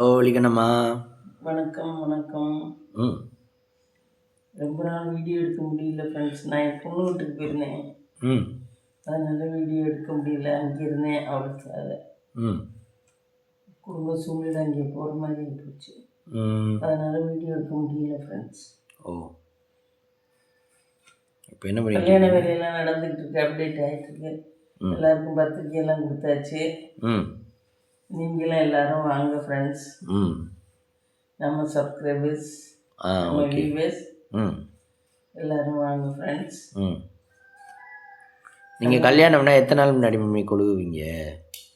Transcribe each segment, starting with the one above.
ஓலிக்கணுமா வணக்கம் வணக்கம். ம். ரொம்ப நாள் வீடியோ எடுக்க முடியல ஃப்ரெண்ட்ஸ் நான் என் பொண்ணு வீட்டுக்கு போயிருந்தேன். ம். அதனால வீடியோ எடுக்க முடியல. அங்கே இருந்தேன். அவளுக்காக ம். குடும்ப சூழ்நிலை அங்கே போகிற மாதிரி போச்சு அதனால வீடியோ எடுக்க முடியல ஃப்ரெண்ட்ஸ் ஓ. இப்போ என்ன பண்ணிட்டு கல்யாண வேலையெல்லாம் நடந்துகிட்டு இருக்கு. அப்டேட் ஆகிட்டு இருக்கு. எல்லாருக்கும் பத்திரிக்கையெல்லாம் கொடுத்தாச்சு. ம். நீங்களும் எல்லாரும் வாங்க ஃப்ரெண்ட்ஸ் ம். நம்ம சப்ஸ்கிரைபர்ஸ் ஆ ஓகே வியூவர்ஸ் ம். எல்லாரும் வாங்க ஃப்ரெண்ட்ஸ் ம். நீங்கள் கல்யாணம்னா எத்தனை நாள் முன்னாடி மம்மி கொழுகுவீங்க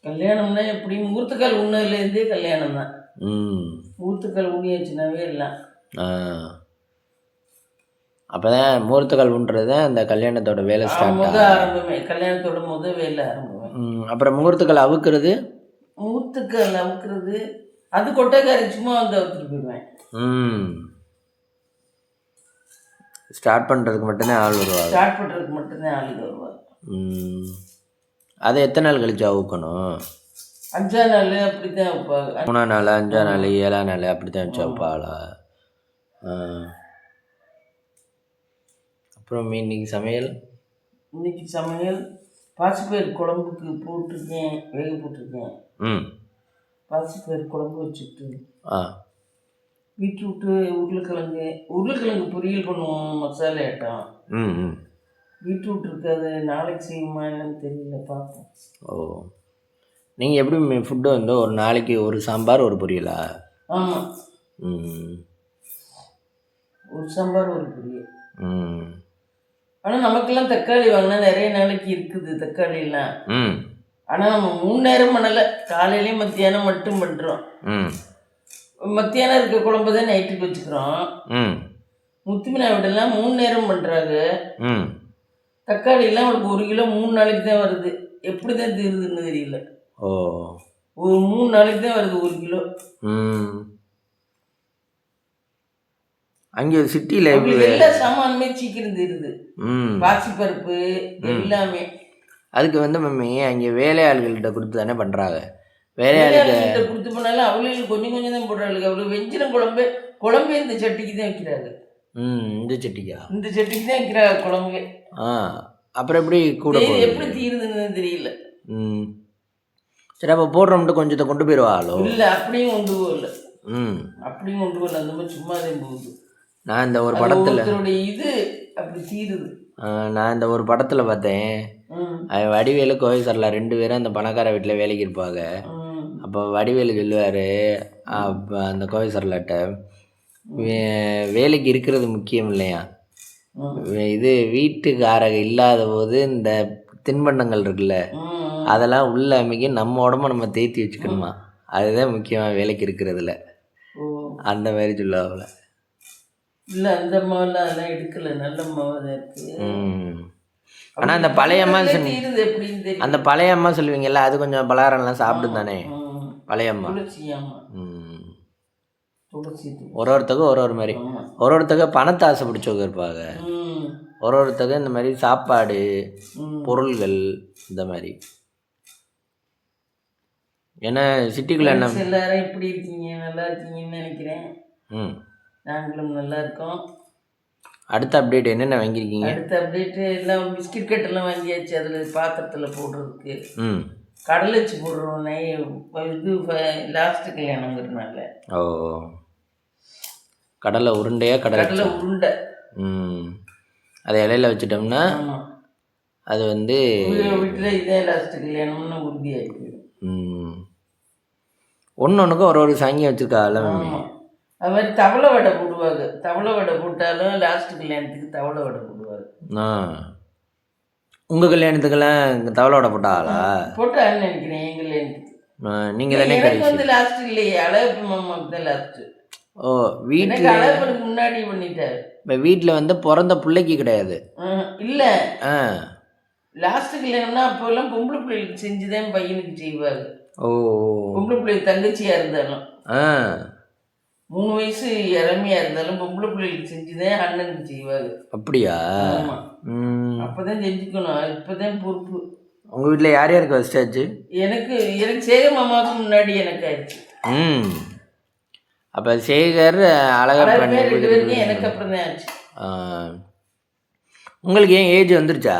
கல்யாணம்னா எப்படி? முகூர்த்தக்கால் உண்ணதுலேருந்தே கல்யாணம் தான் ம். முகூர்த்தக்கால் ஊனியாச்சுனாவே எல்லாம். ஆ. அப்போ தான் முகூர்த்தக்கால் ஊன்றது தான் அந்த கல்யாணத்தோட வேலை ஸ்டார்ட் ஆரம்பமே. கல்யாணத்தோட முத வேலை ஆரம்பமே. ம் அப்புறம் முகூர்த்தக்கால் அவுக்கிறது? முகூர்த்தக்கால் அவுக்கிறது. அது கொட்டைக்காரி சும்மா வந்து அவுத்துட்டு போயிடுவேன். ம். ஸ்டார்ட் பண்ணுறதுக்கு மட்டும்தான் ஆள் வருவாங்க. ஸ்டார்ட் பண்ணுறதுக்கு மட்டும்தான் ஆளுங்க வருவாங்க. ம். அதை எத்தனை நாள் கழிச்சு அவுக்கணும்? அஞ்சா நாள் அப்படி தான் வைப்பாங்க மூணாம் நாள் அஞ்சாம் நாள் ஏழாம் நாள் அப்படி தான் வச்சு வைப்பாளா அப்புறம் இன்னைக்கு சமையல்? இன்னைக்கு சமையல். பாசிப்பயிறு குழம்புக்கு போட்டிருக்கேன் வேக போட்டிருக்கேன். பாசிப்பயிறு குழம்பு வச்சுட்டு ஆ. பீட்ரூட்டு உருளைக்கிழங்கு உருளைக்கிழங்கு பொரியல் பண்ணுவோம் மசாலா ஐட்டம். ம் ம். பீட்ரூட் இருக்காது நாளைக்கு செய்யுமா என்னன்னு தெரியல பார்ப்போம். ஓ. நீங்கள் எப்படி ஃபுட்டு வந்து ஒரு நாளைக்கு ஒரு சாம்பார் ஒரு பொரியலா? ஆமாம் ம் ஒரு சாம்பார் ஒரு பொரியல். ம். ஆனால் நமக்கெல்லாம் தக்காளி வாங்கினா நிறைய நாளைக்கு இருக்குது தக்காளிலாம். ம். ஆனால் நம்ம மூணு நேரம் பண்ணலை. காலையிலேயும் மத்தியானம் மட்டும் பண்ணுறோம் மத்தியானம் இருக்க குழம்பு தான் நைட்டுக்கு வச்சுக்கிறோம். முத்துமினா வீடெல்லாம் மூணு நேரம் பண்ணுறாங்க ம். தக்காளிலாம் அவளுக்கு ஒரு கிலோ மூணு நாளைக்கு தான் வருது. எப்படி தான் தீருதுன்னு தெரியல. ஓ. ஒரு மூணு நாளைக்கு தான் வருது ஒரு கிலோ. அங்கே சிட்டியில் எல்லா சாமானுமே சீக்கிரம் தீருது. பாசிப்பருப்பு எல்லாமே. அதுக்கு வந்து மம்மி அங்கே வேலையாள்கள்கிட்ட கொடுத்து தானே பண்ணுறாங்க வேலையாள்கிட்ட கொடுத்து போனாலும் அவளுக்கு கொஞ்சம் கொஞ்சம் தான் போடுறாளுங்க. அவளுக்கு வெஞ்சிரம் குழம்பு குழம்பே இந்த சட்டிக்கு தான் வைக்கிறாங்க ம் இந்த சட்டிக்கா? இந்த சட்டிக்கு தான் வைக்கிறாங்க குழம்பே. ஆ அப்புறம் எப்படி கூட எப்படி தீருதுன்னு தெரியல. ம். சரி அப்போ போடுறோம்ட்டு கொஞ்சத்தை கொண்டு போயிடுவாளோ? இல்லை அப்படியும் கொண்டு போகல. ம். அப்படியும் கொண்டு போகல. அந்த மாதிரி சும்மா தான் போகுது. நான் இந்த ஒரு படத்தில் இது அப்படி தீருது. நான் இந்த ஒரு படத்தில் பார்த்தேன். வடிவேலு கோவை சரலா ரெண்டு பேரும் அந்த பணக்கார வீட்டில் வேலைக்கு இருப்பாங்க. அப்போ வடிவேலு சொல்லுவார் அப்போ அந்த கோவை சரலாட்ட வேலைக்கு இருக்கிறது முக்கியம் இல்லையா? இது வீட்டுக்காரங்க இல்லாத போது இந்த தின்பண்டங்கள் இருக்குல்ல அதெல்லாம் உள்ள அமைக்க நம்ம உடம்ப நம்ம தேத்தி வச்சுக்கணுமா? அதுதான் முக்கியமாக வேலைக்கு இருக்கிறதுல. அந்த மாதிரி சொல்லுவாங்கள இல்லை அந்த மாவுலாம் அதெல்லாம் எடுக்கல. நல்ல மாவு தான் இருக்கு. ம். ஆனால் அந்த பழைய அம்மா அந்த பழைய அம்மா சொல்லுவீங்கல்ல அது கொஞ்சம் பலகாரம்லாம் சாப்பிடும் தானே. பழைய அம்மா. ம். ஒரு ஒருத்தக்கும் ஒரு ஒரு மாதிரி. ஒரு ஒருத்தக்க பணத்தை ஆசை பிடிச்சவங்க இருப்பாங்க ஒரு ஒருத்தக்க இந்த மாதிரி சாப்பாடு பொருள்கள் இந்த மாதிரி. ஏன்னா சிட்டிக்குள்ள என்ன? எல்லாரும் எப்படி இருக்கீங்க? நல்லா இருக்கீங்கன்னு நினைக்கிறேன். ம். நாங்களும் நல்லா இருக்கோம். அடுத்த அப்டேட் என்னென்ன வாங்கியிருக்கீங்க? அடுத்த அப்டேட்டு எல்லாம் பிஸ்கட் கட்டெல்லாம் வாங்கியாச்சு. அதில் பாத்திரத்தில் போடுறதுக்கு. ம். கடலை வச்சு போடுறோம். நை இது லாஸ்ட்டு கல்யாணங்கிறதுனால ஓ. கடலை உருண்டையா கடலை கடலை உருண்டை. ம். அதை இலையில வச்சிட்டோம்னா அது வந்து வீட்டில் இதே லாஸ்ட்டு கல்யாணம்னு உறுதியாயிருக்கு. ம். ஒன்று ஒன்றுக்கும் ஒரு ஒரு சாங்கி வச்சுருக்காள் மம்மி ஆமாம் அது மாதிரி தவளை வடை போடுவாங்க. தவளை வடை போட்டாலும் லாஸ்ட் கல்யாணத்துக்கு தவளை வடை போடுவாங்க. ஆ. உங்கள் கல்யாணத்துக்கெல்லாம் இங்கே தவளோட போட்டாளா போட்டான்னு நினைக்கிறேன் என் கல்யாணத்துக்கு. நீங்கள் தானே எனக்கு வந்து லாஸ்ட் இல்லையே அழகப்ப மாமாவுக்கு தான் லாஸ்ட்டு ஓ எனக்கு வீட்டில் அழகப்பனுக்கு முன்னாடி பண்ணிட்டாரு. இப்போ வீட்டில் வந்து பிறந்த பிள்ளைக்கு கிடையாது. ஆஹ், இல்லை. ஆ. லாஸ்ட் கல்யாணம்னா அப்போல்லாம் பொம்பளை பிள்ளைகளுக்கு செஞ்சுதான் பையனுக்கு செய்வாங்க ஓ. பொம்பளை பிள்ளைக்கு தங்கச்சியா இருந்தாலும். ஆ. மூணு வயசு இளமையா இருந்தாலும் பொம்பளை பிள்ளைகளுக்கு செஞ்சுதான் அண்ணனுக்கு செய்வாங்க அப்படியா? ஆமா. அப்பதான் செஞ்சுக்கணும். இப்பதான் பொறுப்பு. உங்கள் வீட்டில் யார் யாருக்கு வச்சாச்சு எனக்கு எனக்கு சேக மாமாவுக்கு முன்னாடி எனக்கு ஆயிடுச்சு. ம். அப்போ சேகர் இப்படி- எனக்கு அப்புறம் தான் ஆச்சு. உங்களுக்கு ஏன் ஏஜ் வந்துருச்சா?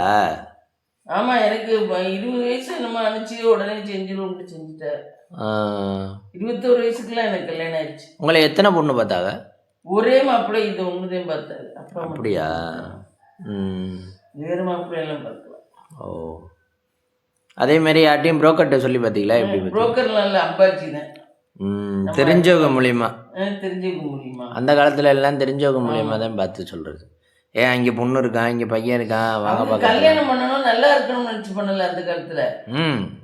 ஆமா எனக்கு இருபது வயசு நம்ம அனுப்பிச்சு உடனே செஞ்சிருவோம்னு செஞ்சுட்டாரு ஆ. இருபத்தோரு வயசுக்குலாம் எனக்கு கல்யாணம் ஆயிடுச்சு. உங்களை எத்தனை பொண்ணு பார்த்தாங்க? ஒரே மாப்பிள்ளை இது ஒண்ணுதான் பார்த்தாரு. மட்டும் அப்படியா? ம். வேறு மாப்பிள்ளை எல்லாம் பார்க்கல. ஓ. அதே மாதிரி யார்ட்டையும் புரோக்கர்கிட்ட சொல்லி பார்த்தீங்களா? எப்படி? புரோக்கர்லாம் இல்லை அப்பாச்சி தான். ம் தெரிஞ்சவங்க மூலியமா. அஹ் தெரிஞ்சுக்க முடியுமா அந்த காலத்துல எல்லாம் தெரிஞ்சவங்க மூலியமா தான் பார்த்து சொல்றது. ஏன் இங்கே பொண்ணு இருக்கான் இங்கே பையன் இருக்கான்? வாங்க பார்க்க கல்யாணம் பண்ணணும் நல்லா இருக்கணும்னு நினைச்சு பண்ணல அந்த காலத்துல. ம்.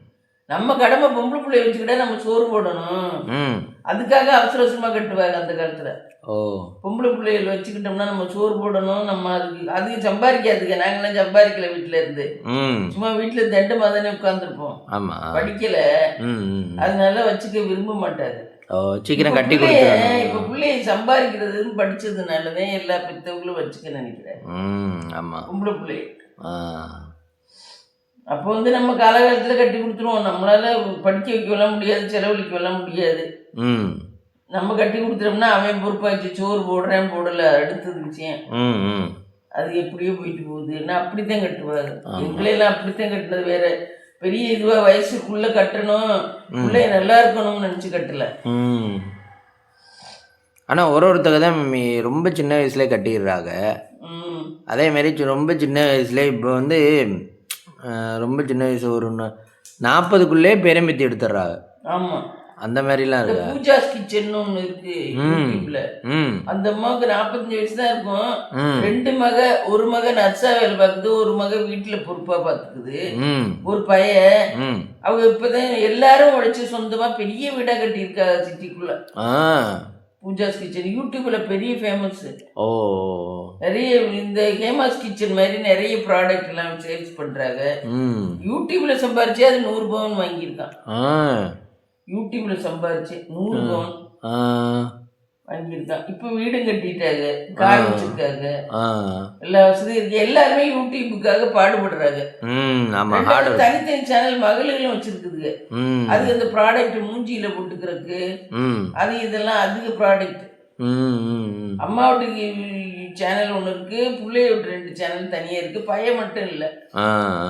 நம்ம கடமை பொம்பளை பிள்ளைய வச்சுக்கிட்டே நம்ம சோறு போடணும். அதுக்காக அவசர அவசரமா கட்டுவாங்க அந்த காலத்துல. ஓ. பொம்பளை பிள்ளைகள் வச்சுக்கிட்டோம்னா நம்ம சோறு போடணும் நம்ம அதுக்கு அதுக்கு சம்பாதிக்காதுங்க. நாங்களாம் சம்பாதிக்கல வீட்டுல இருந்து. சும்மா வீட்டுல தண்டமா தானே உட்காந்துருப்போம் ஆமாம் படிக்கல. அதனால வச்சுக்க விரும்ப மாட்டாரு. ஓ சீக்கிரம் கட்டி இப்ப பிள்ளைய சம்பாதிக்கிறது படிச்சதுனாலதான் எல்லா பெத்தவங்களும் வச்சுக்க நினைக்கிறேன். ம் ஆமாம் பொம்பளை பிள்ளைய ஆ. அப்போ வந்து நம்ம காலகாலத்துல கட்டி கொடுத்துருவோம். நம்மளால படிக்க வைக்கலாம் முடியாது செலவழிக்கலாம் முடியாது. ம். நம்ம கட்டி கொடுத்துட்டோம்னா அவன் பொறுப்பாச்சு சோறு போடுறேன் போடல அடுத்தது விஷயம். அது எப்படியோ போயிட்டு போகுது. நான் அப்படித்தான் கட்டுவாங்க எங்களையெல்லாம் அப்படித்தான் கட்டினது வேற பெரிய இதுவா வயசுக்குள்ள கட்டணும். பிள்ளைய நல்லா இருக்கணும்னு நினைச்சு கட்டல. ம். ஆனால் ஒரு ஒருத்தங்க தான் ரொம்ப சின்ன வயசுலேயே கட்டிடுறாங்க. ம். அதே மாதிரி ரொம்ப சின்ன வயசுலேயே இப்போ வந்து ரொம்ப சின்ன வயசு ஒரு நாற்பதுக்குள்ளே பேரம்பேத்தி எடுத்துடுறாங்க. ஆமா. அந்த மாதிரிலாம் இருக்கா பூஜாஸ் கிச்சன் ஒண்ணு இருக்கு யூடியூப்ல. அந்த அம்மாவுக்கு நாற்பத்தஞ்சு வயசு தான் இருக்கும். ரெண்டு மக ஒரு மக நர்ஸா வேலை பார்க்குது ஒரு மக வீட்டுல பொறுப்பா பார்த்துக்குது. ஒரு பையன். அவங்க இப்பதான் எல்லாரும் உழைச்சு சொந்தமா பெரிய வீடா கட்டியிருக்காங்க சிட்டிக்குள்ள. பூஜாஸ் கிச்சன். யூடியூப்ல பெரிய ஃபேமஸ் ஓ. நிறைய இந்த ஹேமாஸ் கிச்சன் மாதிரி நிறைய ப்ராடக்ட் எல்லாம் சேல்ஸ் பண்றாங்க. யூடியூப்ல சம்பாரிச்சு அது நூறு பவுன் வாங்கியிருக்கான். யூடியூப்ல சம்பாரிச்சு நூறு பவுன். வாங்கியிருக்கான் இப்போ வீடும் கட்டிட்டாங்க. கார் வச்சிருக்காங்க. எல்லா வசதியும் இருக்கு. எல்லாருமே யூடியூபுக்காக பாடுபடுறாங்க. தனித்தனி சேனல் மகளிர்களும் வச்சிருக்குதுங்க. அது அந்த ப்ராடக்ட் மூஞ்சியில போட்டுக்கிறதுக்கு அது இதெல்லாம் அதிக ப்ராடக்ட் அம்மா வீட்டுக்கு சேனல் ஒன்று இருக்கு. பிள்ளைய வீட்டு ரெண்டு சேனல் தனியா இருக்கு. பையன் மட்டும் இல்ல.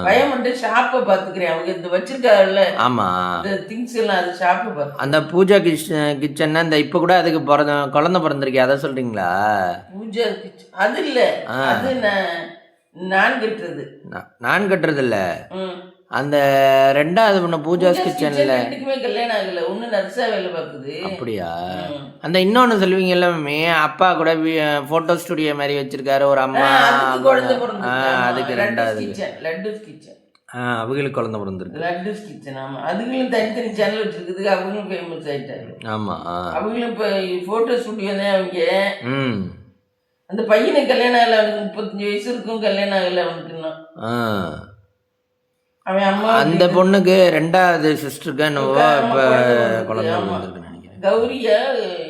பையன் மட்டும் ஷாப்பை பாத்துக்கிறேன். அவங்க இந்த வச்சிருக்காங்கல்ல. ஆமாம் இந்த திங்ஸ் எல்லாம் அது ஷாப்பை பார்த்து அந்த பூஜா கிச்சன் கிச்சன்னா இந்த இப்போ கூட அதுக்கு பிறந்த குழந்தை பிறந்திருக்கே அதை சொல்கிறீங்களா பூஜா கிச்சன் அது இல்ல. அது நான் நான் கட்டுறது. நான் கட்டுறது இல்ல அந்த ரெண்டாவது பொண்ணு பூஜாஸ் கிச்சன் கிச்சனில். கல்யாணம் ஆகல. ஒண்ணு நர்ஸா வேலை பார்க்குது அப்படியா. அந்த இன்னொன்று சொல்லுவீங்கல்ல மம்மி அப்பா கூட ஃபோட்டோ ஸ்டுடியோ மாதிரி வச்சிருக்காரு ஒரு அம்மா அதுக்கு ரெண்டாவது. லட்டூஸ் கிச்சன் ஆ அவங்களுக்கு குழந்தை பிறந்திருக்கு. லட்டூஸ் கிச்சன் ஆமா. அதுங்களும் தனித்தனி சேனல் வச்சிருக்குதுக்கு அவங்களும் ஃபேமஸ் ஆயிட்டாங்க. ஆமாம் அவங்களும் இப்போ ஃபோட்டோ ஸ்டுடியோ தான் அவங்க. ம். அந்த பையனுக்கு கல்யாணம் ஆகல அவனுக்கு முப்பத்தஞ்சு வயசு இருக்கும் கல்யாணம் ஆகல அவனுக்கு இன்னும் அந்த பொண்ணுக்கு ரெண்டாவது சிஸ்டருக்கு என்னவோ இப்போ குழந்தை. பிறந்திருக்குன்னு நினைக்கிறேன். கௌரியா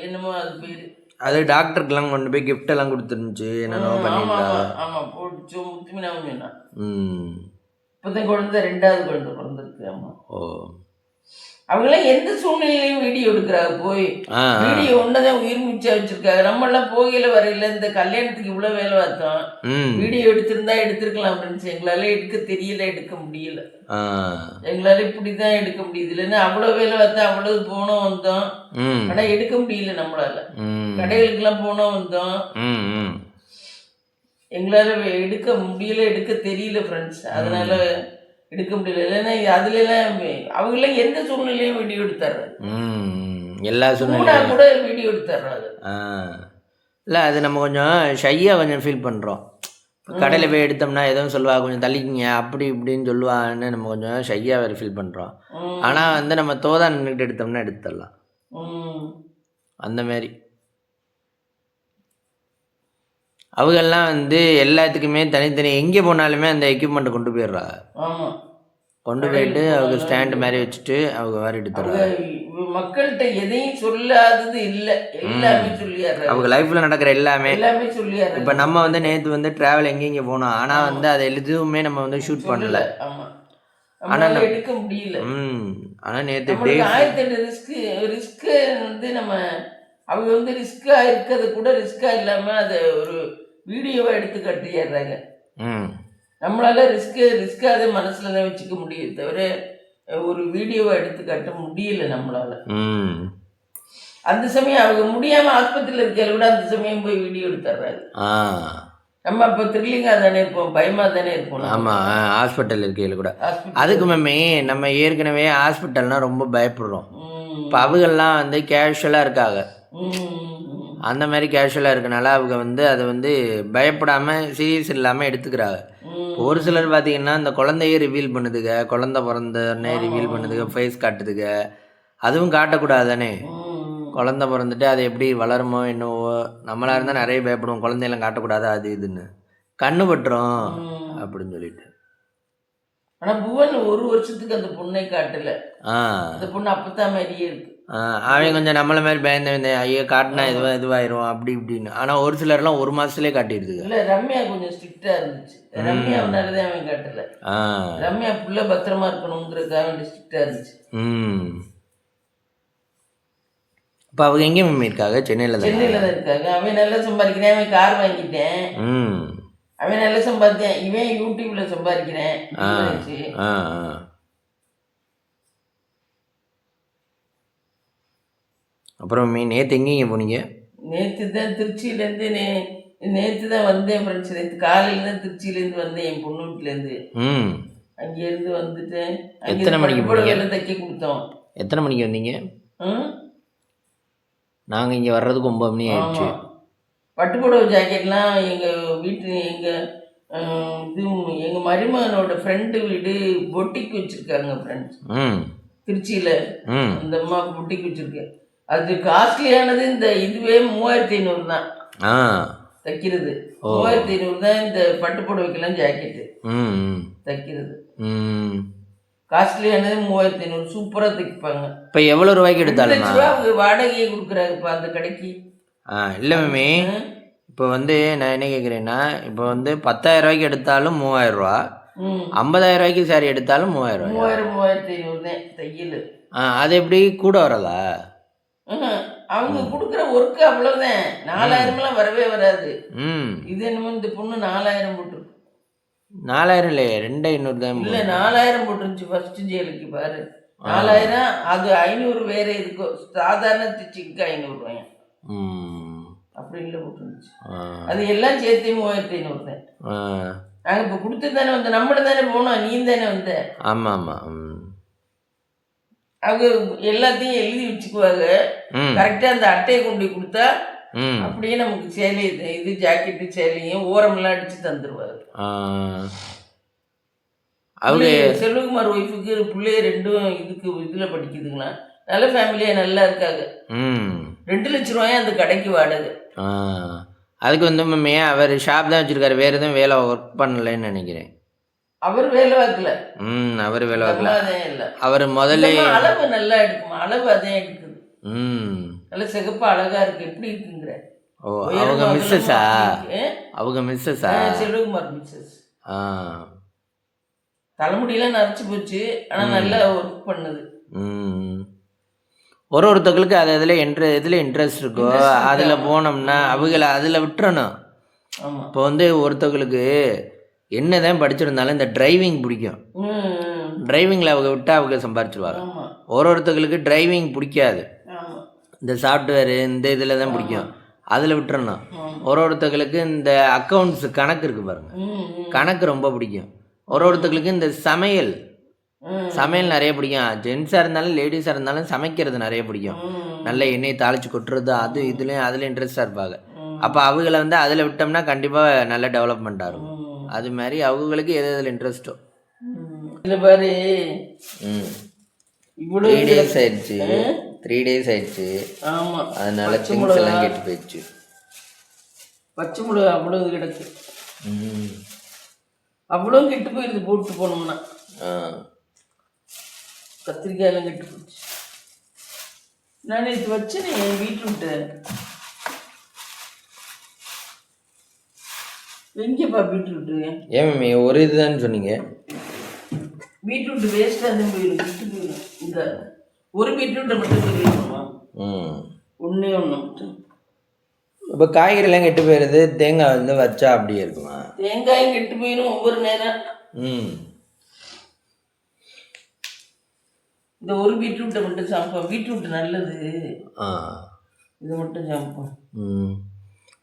என்னமோ அது பேரு. அது டாக்டருக்கெல்லாம் கொண்டு போய் gift எல்லாம் கொடுத்துருந்துச்சு. ஆமா பண்ணியிருந்தாங்க ஆமா ஆமா போட்டு முத்துமினாவும் சொன்னான். ம். இப்போதான் குழந்தை ரெண்டாவது குழந்தை பிறந்திருக்கு ஆமா. ஓ. அவங்களாம் எந்த சூழ்நிலையிலையும் வீடியோ எடுக்கிறாங்க போய். வீடியோ ஒன்னதான் உயிர் மிச்சா வச்சிருக்காங்க நம்ம எல்லாம் போகையில வரையில இந்த கல்யாணத்துக்கு இவ்வளவு வேலை பார்த்தோம். வீடியோ எடுத்திருந்தா எடுத்திருக்கலாம் ஃப்ரெண்ட்ஸ் எங்களால எடுக்க தெரியல எடுக்க முடியல. எங்களால இப்படிதான் எடுக்க முடியுது. இல்லைன்னா அவ்வளவு வேலை பார்த்தா அவ்வளவு போனோம் வந்தோம். ஆனா எடுக்க முடியல நம்மளால. ம். கடைகளுக்கெல்லாம் போனோம் வந்தோம். எங்களால எடுக்க முடியல எடுக்க தெரியல ஃப்ரெண்ட்ஸ் அதனால எடுக்க முடியல. இல்லைன்னா அதுல எல்லாம் அவங்களாம் எந்த சூழ்நிலையும் வீடியோ எடுத்துறாங்க ம் எல்லா சூழ்நிலையும் கூட வீடியோ எடுத்துறாங்க ஆ. இல்லை அது நம்ம கொஞ்சம் ஷையாக கொஞ்சம் ஃபீல் பண்ணுறோம் கடையில் போய் எடுத்தோம்னா எதுவும் சொல்லுவா கொஞ்சம் தள்ளிக்கிங்க அப்படி இப்படின்னு சொல்லுவான்னு நம்ம கொஞ்சம் ஷையாக வேறு ஃபீல் பண்ணுறோம். ஆனால் வந்து நம்ம தோதா நின்றுட்டு எடுத்தோம்னா எடுத்துடலாம். அந்த மாதிரி. அவங்கெல்லாம் வந்து எல்லாத்துக்குமே தனித்தனி எங்கே போனாலுமே அந்த எக்யூப்மெண்ட்டை கொண்டு போயிடுறா. கொண்டு போயிட்டு அவங்க ஸ்டாண்டு மாதிரி வச்சுட்டு அவங்க மாதிரி எடுத்துடுறா அவங்க மக்கள்கிட்ட எதையும் சொல்லாதது இல்ல. எல்லாமே சொல்லிடுறாங்க அவங்க லைஃப்பில் நடக்கிற எல்லாமே எல்லாமே சொல்லிடுறாங்க இப்போ நம்ம வந்து நேற்று வந்து ட்ராவல் எங்கெங்கே போனோம் ஆனால் வந்து அதை எதுவுமே நம்ம வந்து ஷூட் பண்ணல. நம்மளால எடுக்க முடியல. ம். ஆனால் நேற்று ஆயிரத்தி எட்டு ரிஸ்க் ரிஸ்க் வந்து நம்ம அவங்க வந்து ரிஸ்கா இருக்கிறது கூட ரிஸ்கா இல்லாம அதை ஒரு வீடியோவா எடுத்து கட்டிடுறாங்க. ம். நம்மளால ரிஸ்க் ரிஸ்காக மனசுல தான் வச்சுக்க முடியும் தவிர ஒரு வீடியோவை எடுத்து காட்ட முடியல நம்மளால. ம். அந்த சமயம் அவங்க முடியாம ஆஸ்பத்திரியில் இருக்கிறத விட அந்த சமயம் போய் வீடியோ எடுத்துறாரு ஆ. நம்ம அப்போ த்ரில்லிங்கா தானே இருப்போம் பயமா தானே இருப்போம். ஆமாம் ஹாஸ்பிட்டல் இருக்கையில் கூட. அதுக்கு மேமே நம்ம ஏற்கனவே ஹாஸ்பிட்டல்னால் ரொம்ப பயப்படுறோம். இப்போ அவங்கெல்லாம் வந்து கேஷுவலாக இருக்காங்க. அந்த மாதிரி கேஷுவலாக இருக்கனால அவங்க வந்து அதை வந்து பயப்படாமல் சீரியஸ் இல்லாமல் எடுத்துக்கிறாங்க. ஒரு சிலர் பார்த்தீங்கன்னா இந்த குழந்தைய ரிவீல் பண்ணுதுங்க. குழந்தை பிறந்தோடனே ரிவீல் பண்ணுதுங்க. ஃபேஸ் காட்டுதுங்க. அதுவும் காட்டக்கூடாது தானே குழந்தை பிறந்துட்டு அது எப்படி வளருமோ என்னவோ நம்மளா இருந்தால் நிறைய பயப்படுவோம். குழந்தையெல்லாம் காட்டக்கூடாது? அது இதுன்னு. கண்ணு பட்டுரும். அப்படின்னு சொல்லிட்டு. ஆனா புவன் ஒரு வருஷத்துக்கு அந்த பொண்ணை காட்டல. அந்த பொண்ணு அப்பதான் மாதிரியே இருக்கு. அவன் கொஞ்சம் நம்மள மாதிரி பயந்து வந்தேன் ஐயோ காட்டினா இதுவா இதுவாயிரும் அப்படி இப்படின்னு. ஆனால் ஒரு சிலர்லாம் ஒரு மாதத்துலேயே காட்டிடுதுங்க. இல்ல ரம்யா கொஞ்சம் ஸ்ட்ரிக்டா இருந்துச்சு. ரம்யாவனாலதான் அவன் காட்டல. ரம்யா புள்ள பத்திரமா இருக்கணுங்கிறதுக்காக வேண்டி ஸ்ட்ரிக்டா இருந்துச்சு. ம். இப்போ அவங்க எங்கே மம்மி இருக்காங்க? சென்னையில் தான்? சென்னையில தான் இருக்காங்க. அவன் நல்லா சம்பாதிக்கிறேன் அவன் கார் வாங்கிட்டேன். ம். அவன் நல்லா சம்பாதித்தேன் இவன் யூடியூப்ல சம்பாதிக்கிறேன். அப்புறம் மீ நேற்று எங்கேங்க போனீங்க? நேத்து தான் திருச்சியில இருந்து நே நேத்து தான் வந்தேன் ஃப்ரெண்ட்ஸ் நேற்று காலையில தான் திருச்சியில இருந்து வந்தேன் என் பொண்ணு வீட்டுல இருந்து ம். அங்க இருந்து வந்துட்டேன் எத்தனை மணிக்கு போனீங்க? வேலை தைக்க கொடுத்தோம். எத்தனை மணிக்கு வந்தீங்க? ம்? நாங்கள் இங்கே வர்றதுக்கு ஒம்பது மணி ஆயிடுச்சு. பட்டுப்புடவை ஜாக்கெட்லாம் எங்க வீட்டு எங்க அஹ், இது எங்க மருமகனோட ஃப்ரெண்டு வீடு பொட்டிக் வச்சிருக்காங்க ஃப்ரெண்ட்ஸ் ம். திருச்சியில அந்த அம்மா பொட்டிக் வச்சிருக்கு. அது காஸ்ட்லியானது இந்த இதுவே மூவாயிரத்தி ஐநூறு தான். தைக்கிறது. மூவாயிரத்தி ஐநூறு தான் இந்த பட்டு புடவைக்கெல்லாம் ஜாக்கெட்டு தைக்கிறது. காஸ்ட்லியானது மூவாயிரத்தி ஐநூறு. சூப்பராக தைப்பாங்க. இப்போ எவ்வளோ ரூபாய்க்கு எடுத்தாலுமா? வாடகையே கொடுக்குறாங்கப்பா அந்த கடைக்கு. ஆ இல்லை மேமி ம். இப்போ வந்து நான் என்ன கேட்குறேன்னா இப்போ வந்து பத்தாயிரம் ரூபாய்க்கு எடுத்தாலும் மூவாயிரம் ரூபா. ஐம்பதாயிரம் ரூபாய்க்கு சாரி எடுத்தாலும் மூவாயிரம் ரூபாய்? மூவாயிரம் மூவாயிரத்தி ஐநூறு தான் தையல். ஆ அது எப்படி கூட வரதா. அவங்க கொடுக்குற ஒர்க்கு அவ்வளோதான் நாலாயிரம்லாம் வரவே வராது. ம். இது என்னமோ இந்த பொண்ணு நாலாயிரம் போட்டுருக்கு. நாலாயிரம் இல்லையே ரெண்டு ஐநூறு தான் இல்லை நாலாயிரம் போட்டுருந்துச்சு ஃபர்ஸ்ட் ஜெயிலுக்கு பாரு. நாலாயிரம் அது ஐநூறு வேற இதுக்கோ சாதாரண ஸ்டிச்சிங்க்கு ஐநூறுரூவாயும் ம். இல்லை போட்டுருந்துச்சு. அது எல்லாம் சேர்த்து மூவாயிரத்தி ஐநூறு தான். ஆ. நாங்கள் இப்போ கொடுத்து தானே வந்தோம். நம்மள தானே போனோம். நீ தானே வந்த. ஆமாம் ஆமாம் அவங்க எல்லாத்தையும் எழுதி வச்சுக்குவாங்க. ம். கரெக்டாக அந்த அட்டையை கொண்டு கொடுத்தா அப்படியே நமக்கு சேலை இது ஜாக்கெட்டு சேலையும் ஓரமெல்லாம் அடிச்சு தந்துடுவாரு. அவங்க செல்வகுமார் ஒய்ஃபுக்கு பிள்ளைய ரெண்டும் இதுக்கு இதில் படிக்குதுங்களா நல்ல ஃபேமிலியாக நல்லா இருக்காங்க. ரெண்டு லட்ச ரூபாயும் அந்த கடைக்கு வாடகை. ஆ. அதுக்கு வந்து மம்மி அவர் ஷாப் தான் வச்சுருக்காரு. வேறு எதுவும் வேலை ஒர்க் பண்ணலைன்னு நினைக்கிறேன். அவர் வேலை பார்க்கல. ம் அவர் வேலை பார்க்கல. அதே இல்லை. அவர் முதல்ல அளவு நல்லா எடுக்குமா? அளவு அதே எடுக்குது. ம். நல்ல சிகப்பு அழகா இருக்கு. எப்படி இருக்குங்கிற? ஓ அவங்க மிஸ்ஸஸா. அவங்க மிஸ்ஸஸா செல்வகுமார் மிஸ்ஸஸ் ஆ. தலைமுடியெல்லாம் நரைச்சு போச்சு. ஆனா நல்லா ஒர்க் பண்ணுது. ம். ஒரு ஒருத்தங்களுக்கு அது அதில் இன்ட்ரெ எதில் இன்ட்ரெஸ்ட் இருக்கோ அதில் போனோம்னா அவங்கள அதில் விட்டுறணும். இப்போ வந்து ஒருத்தவங்களுக்கு என்ன தான் படிச்சிருந்தாலும் இந்த டிரைவிங் பிடிக்கும். டிரைவிங்கில் அவங்க விட்டால் அவங்க சம்பாரிச்சிருவாங்க. ஒரு ஒருத்தவங்களுக்கு டிரைவிங் பிடிக்காது. இந்த சாஃப்ட்வேரு இந்த இதில் தான் பிடிக்கும். அதில் விட்டுறணும். ஒரு ஒருத்தவங்களுக்கு இந்த அக்கௌண்ட்ஸ் கணக்கு இருக்குது பாருங்க. ம், ம், கணக்கு ரொம்ப பிடிக்கும். ஒரு ஒருத்தவங்களுக்கு இந்த சமையல் சமையல் நிறைய பிடிக்கும். ஜென்ஸாக இருந்தாலும் லேடிஸாக இருந்தாலும் சமைக்கிறது நிறைய பிடிக்கும். நல்ல எண்ணெய் தாளிச்சு கொட்டுறது அது இதுலேயும் அதில் இன்ட்ரெஸ்டாக இருப்பாங்க. அப்போ அவங்கள வந்து அதில் விட்டோம்னா கண்டிப்பாக நல்ல டெவலப்மெண்ட்டாக இருக்கும் ம், அது மாதிரி அவங்களுக்கு எது எதில் இன்ட்ரெஸ்ட்டோ. இதுல பாரு. ம். இவ்வளவு த்ரீ டேஸ் ஆயிடுச்சு. த்ரீ டேஸ் ஆயிடுச்சு. ஆமா. அதனால திங்ஸ் எல்லாம் கெட்டு போயிடுச்சு. பச்சை மிளகா அவ்வளவு கிடக்கு. அவ்வளோ கெட்டு போயிருது போட்டு போனோம்னா. ஆ. கத்திரிக்காய் எல்லாம் கெட்டு போச்சு. நான் இது வச்சேனே என் வீட்டு எங்கேப்பா பீட்ரூட்டு. ஏன் மம்மி ஒரு இதுதான் சொன்னீங்க? பீட்ரூட் வேஸ்ட்டாக தான் போயிடும் விட்டு போயிடும் இந்த ஒரு பீட்ரூட்டை மட்டும் போயிருக்கணுமா ம். ஒன்றே ஒன்று இப்போ காய்கறிலாம் கெட்டு போயிடுது தேங்காய் வந்து வச்சா அப்படியே இருக்குமா? தேங்காயும் கெட்டு போயிடும் ஒவ்வொரு நேரம். ம். இந்த ஒரு பீட்ரூட்டை மட்டும் சாப்பிப்போம் பீட்ரூட் நல்லது. இது மட்டும் சாப்பிப்போம் ம்.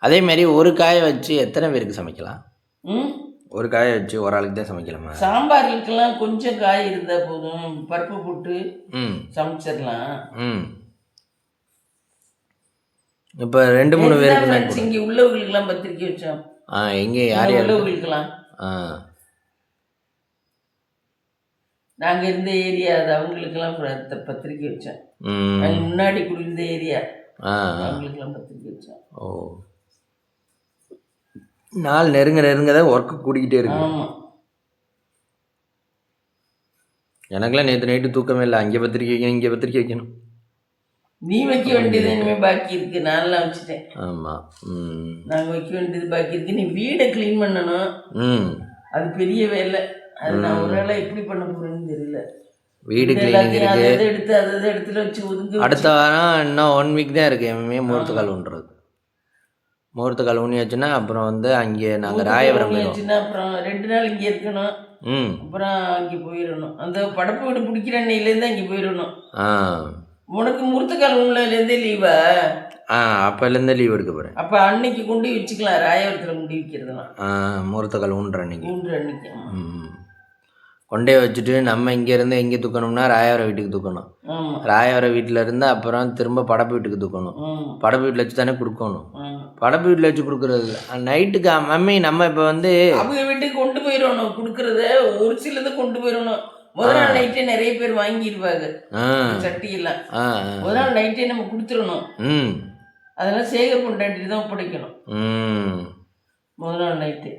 அதே மாதிரி ஒரு காயை வச்சு எத்தனை பேருக்கு சமைக்கலாம்? ம்? ஒரு காயை வச்சு ஒரு ஆளுக்கு தான் சமைக்கலாமா? சாம்பார்களுக்கெல்லாம் கொஞ்சம் காய் இருந்தால் போதும். பருப்பு போட்டு ம். சமைச்சிடலாம். ம். இப்போ ரெண்டு மூணு பேருக்கு இங்கே உள்ளவங்களுக்கெல்லாம் பத்திரிக்கை வச்சோம் ஆ எங்கே யார்? உள்ளவங்களுக்கெல்லாம். ஆ. நாங்கள் இருந்த ஏரியா அது அவங்களுக்கெல்லாம் பத்திரிக்கை வச்சோம் ம். நாங்கள் முன்னாடி குடியிருந்த ஏரியா. அவங்களுக்கெல்லாம் பத்திரிக்கை வச்சோம் ஓ. நாள் நெருங்க நெருங்க தான் ஒர்க்கு கூடிக்கிட்டே இருக்கு. ஆமாம் எனக்கெல்லாம் நேற்று நைட்டு தூக்கமே இல்லை. அங்கே பத்திரிக்கை வைக்கணும் இங்கே பத்திரிக்கை வைக்கணும். நீ வைக்க வேண்டியது இனிமேல் பாக்கி இருக்கு. நான்லாம் வச்சுட்டேன். ஆமாம் நாங்கள் வைக்க வேண்டியது பாக்கி இருக்கு. நீ வீடை க்ளீன் பண்ணணும். ம். அது பெரிய வேலை. அது நான் ஒரு வேளை எப்படி பண்ண போறேன்னு தெரியல. வீடு கிளீனிங் இருக்கு. எடுத்து அதை இடத்துல வச்சு ஒதுங்க அடுத்த வாரம் இன்னும் ஒன் வீக் தான் இருக்கு. எம்ஏ முகூர்த்த கால் ஊன்றது. முகூர்த்த கால் ஊனியாச்சுன்னா அப்புறம் வந்து அங்கே நாங்கள் ராயபுரம் போயிடுவோம். அப்புறம் ரெண்டு நாள் இங்கே இருக்கணும். ம். அப்புறம் அங்கே போயிடணும். அந்த படப்பு வீடு பிடிக்கிற அன்னையிலேருந்து அங்கே போயிடணும். ஆ. உனக்கு முறுத்துக்கால் உண்மையிலேருந்தே லீவா ஆ அப்போலேருந்தே லீவ் எடுக்க போகிறேன் அப்போ அன்னைக்கு கொண்டு வச்சுக்கலாம். ராயபுரத்தில் கொண்டு வைக்கிறதுலாம். ஆ முகூர்த்த கால் ஊன்ற அன்னைக்கு. மூன்று அன்னைக்கு. ம். கொண்டே வச்சுட்டு நம்ம இங்கேருந்து எங்கே தூக்கணும்னா ராயவரம் வீட்டுக்கு தூக்கணும். ஆமாம் ராயவரம் வீட்டில் இருந்து அப்புறம் திரும்ப படப்பு வீட்டுக்கு தூக்கணும். படப்பு வீட்டில் வச்சு தானே கொடுக்கணும் படப்பு வீட்டில் வச்சு கொடுக்குறது நைட்டுக்கு மம்மி நம்ம இப்போ வந்து அவங்க வீட்டுக்கு கொண்டு போயிடணும். கொடுக்கறத ஒரு சிலதை கொண்டு போயிடணும். முதல் நாள் நைட்டே நிறைய பேர் வாங்கிடுவாங்க சட்டியெல்லாம். முதல் நாள் நைட்டே நம்ம கொடுத்துடணும். அதெல்லாம் சேகர் கொண்டாட்டி தான் ஒப்படைக்கணும். முதல் நாள் நைட்டு.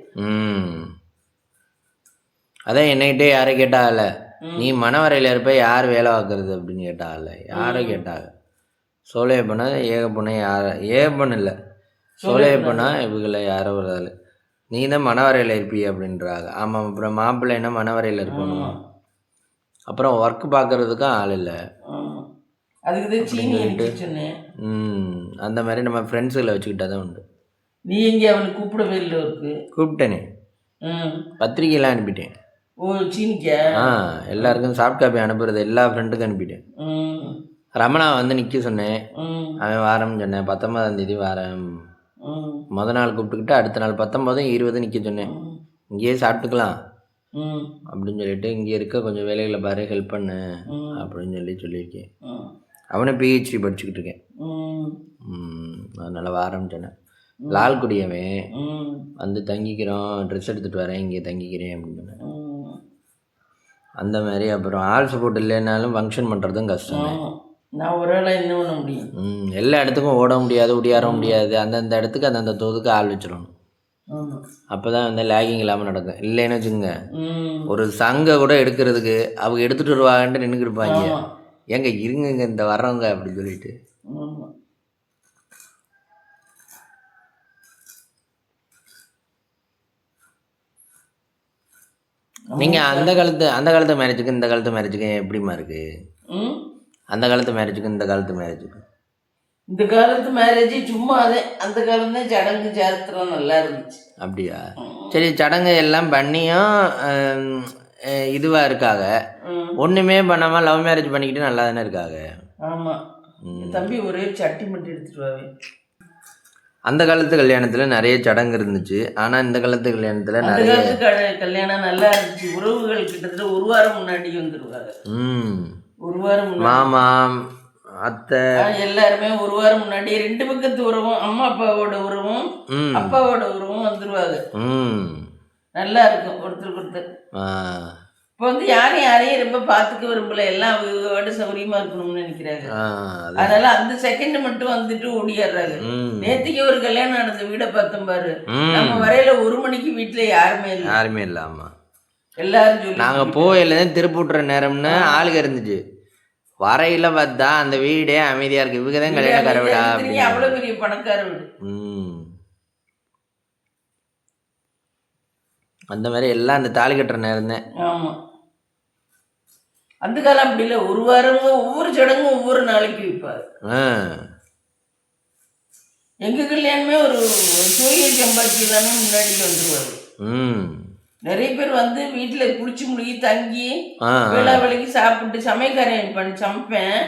அதான் என்னகிட்டே யாரை கேட்டால நீ மனவரையில் இருப்ப யார் வேலை பார்க்கறது அப்படின்னு கேட்டால யாரை கேட்டாங்க சோலையப்பனா ஏகப்பண்ண யார? ஏகப்பண்ண இல்லை. சோலையப்பனா இவங்களை யாரோ ஒரு ஆள். நீ தான் மனவரையில் இருப்பிய அப்படின்றாங்க ஆமாம் அப்புறம் மாப்பிள்ளைன்னா மனவரையில் இருக்கணும் அப்புறம் ஒர்க் பார்க்கறதுக்கும் ஆள் இல்லை. ம் அந்த மாதிரி நம்ம ஃப்ரெண்ட்ஸுகளை வச்சுக்கிட்டா தான் உண்டு. நீ எங்கே அவனை கூப்பிடவே இல்லை கூப்பிட்டேனே. ம். பத்திரிக்கையெல்லாம் அனுப்பிட்டேன். ஆ எல்லாருக்கும் சாஃப்ட் காப்பி அனுப்புறது எல்லா ஃப்ரெண்டுக்கும் அனுப்பிட்டேன். ரமணா வந்து நிற்க சொன்னேன். அவன் வாரம்னு சொன்னேன். பத்தொன்பதாம் தேதி வாரம். முத நாள் கூப்பிட்டுக்கிட்டு அடுத்த நாள் பத்தொம்போதும் இருபதும் நிற்க சொன்னேன். இங்கேயே சாப்பிட்டுக்கலாம். அப்படின்னு சொல்லிட்டு இங்கே இருக்க கொஞ்சம் வேலைகளை பாரு ஹெல்ப் பண்ணு. அப்படின்னு சொல்லி சொல்லியிருக்கேன். ம் அவனும் பிஹெச்டி படிச்சுக்கிட்டு இருக்கேன். அதனால வாரம்னு சொன்னேன். லால்குடி அவன். ம். வந்து தங்கிக்கிறோம் ட்ரெஸ் எடுத்துகிட்டு வரேன் இங்கே தங்கிக்கிறேன் அப்படின்னு சொன்னேன். அந்த மாதிரி அப்புறம் ஆள் சப்போர்ட் இல்லைனாலும் ஃபங்க்ஷன் பண்ணுறதும் கஷ்டம். நான் ஒரு ஆளாக என்ன பண்ண முடியும்? ம் எல்லா இடத்துக்கும் ஓட முடியாது ஒடியார முடியாது. அந்தந்த இடத்துக்கு அந்தந்த தோதுக்கு ஆள் வச்சிடணும். அப்போ தான் வந்து லேகிங் இல்லாமல் நடக்கும். இல்லைன்னு வச்சுக்கோங்க. ம். ஒரு சங்கை கூட எடுக்கிறதுக்கு அவங்க எடுத்துகிட்டு வருவாங்கன்ட்டு நின்றுக்கிட்டு இருப்பாங்க. ஏங்க இருங்கங்க இந்த வர்றவங்க அப்படின்னு சொல்லிட்டு. நீங்கள் அந்த காலத்து அந்த காலத்து மேரேஜுக்கு இந்த காலத்து மேரேஜுக்கு எப்படிமா இருக்குது அந்த காலத்து மேரேஜுக்கு இந்த காலத்து மேரேஜுக்கு இந்த காலத்து மேரேஜ் சும்மா அதே அந்த காலம் தான் சடங்கு சாஸ்திரம் நல்லா இருந்துச்சு. அப்படியா? சரி சடங்கு எல்லாம் பண்ணியும் இதுவாக இருக்காங்க ஒன்றுமே பண்ணாமல் லவ் மேரேஜ் பண்ணிக்கிட்டு நல்லா தானே இருக்காங்க ஆமாம். தம்பி ஒரே சட்டி மட்டும் எடுத்துட்டு வாவே. அந்த காலத்து கல்யாணத்தில் நிறைய சடங்கு இருந்துச்சு. ஆனால் இந்த காலத்து கல்யாணத்தில் நிறைய கல்யாணம் நல்லா இருந்துச்சு. உறவுகள் கிட்டத்தட்ட ஒரு வாரம் முன்னாடி வந்துருவாங்க ம். ஒரு வாரம் மாமா அத்தை. எல்லாருமே ஒரு வாரம் முன்னாடி ரெண்டு பக்கத்து உறவும் அம்மா அப்பாவோட உறவும் அப்பாவோட உறவும் வந்துருவாங்க. ம். நல்லா இருக்கும் ஒருத்தருக்கு ஒருத்தர். இப்போ வந்து யாரும் யாரையும் ரொம்ப பார்த்துக்க விரும்பல. எல்லாம் அவங்களோட சௌரியமா இருக்கணும்னு நினைக்கிறாங்க. அதனால அந்த செகண்ட் மட்டும் வந்துட்டு ஓடிடுறாங்க நேத்திக்கு ஒரு கல்யாணம் நடந்த வீடை பார்த்தோம் பாரு. நம்ம வரையில ஒரு மணிக்கு வீட்டுல யாருமே இல்லை. யாருமே இல்லை ஆமாம் எல்லாரும் சொல்லி நாங்கள் போயிலேருந்து திருப்பூட்டுற நேரம்னு ஆளுங்க இருந்துச்சு. வரையில பார்த்தா அந்த வீடே அமைதியாக இருக்கு. இவங்க தான் கல்யாணக்கார வீடா அவ்வளவு பெரிய பணக்கார வீடு. அந்த மாதிரி எல்லாம் அந்த தாலி கட்டுற நேரம் தான் ஆமா. அந்த காலம் அப்படி இல்லை. ஒரு வாரம் ஒவ்வொரு சடங்கும் ஒவ்வொரு நாளைக்கு வைப்பாரு எங்க கல்யாணமே ஒரு சூரிய சம்பாதிச்சு எல்லாமே முன்னாடி வந்துருவாரு. ம். நிறைய பேர் வந்து வீட்டுல குளிச்சு முழுகி தங்கி வேளா வேலைக்கு சாப்பிட்டு சமையக்காரன் பண்ணி சமைப்பேன்.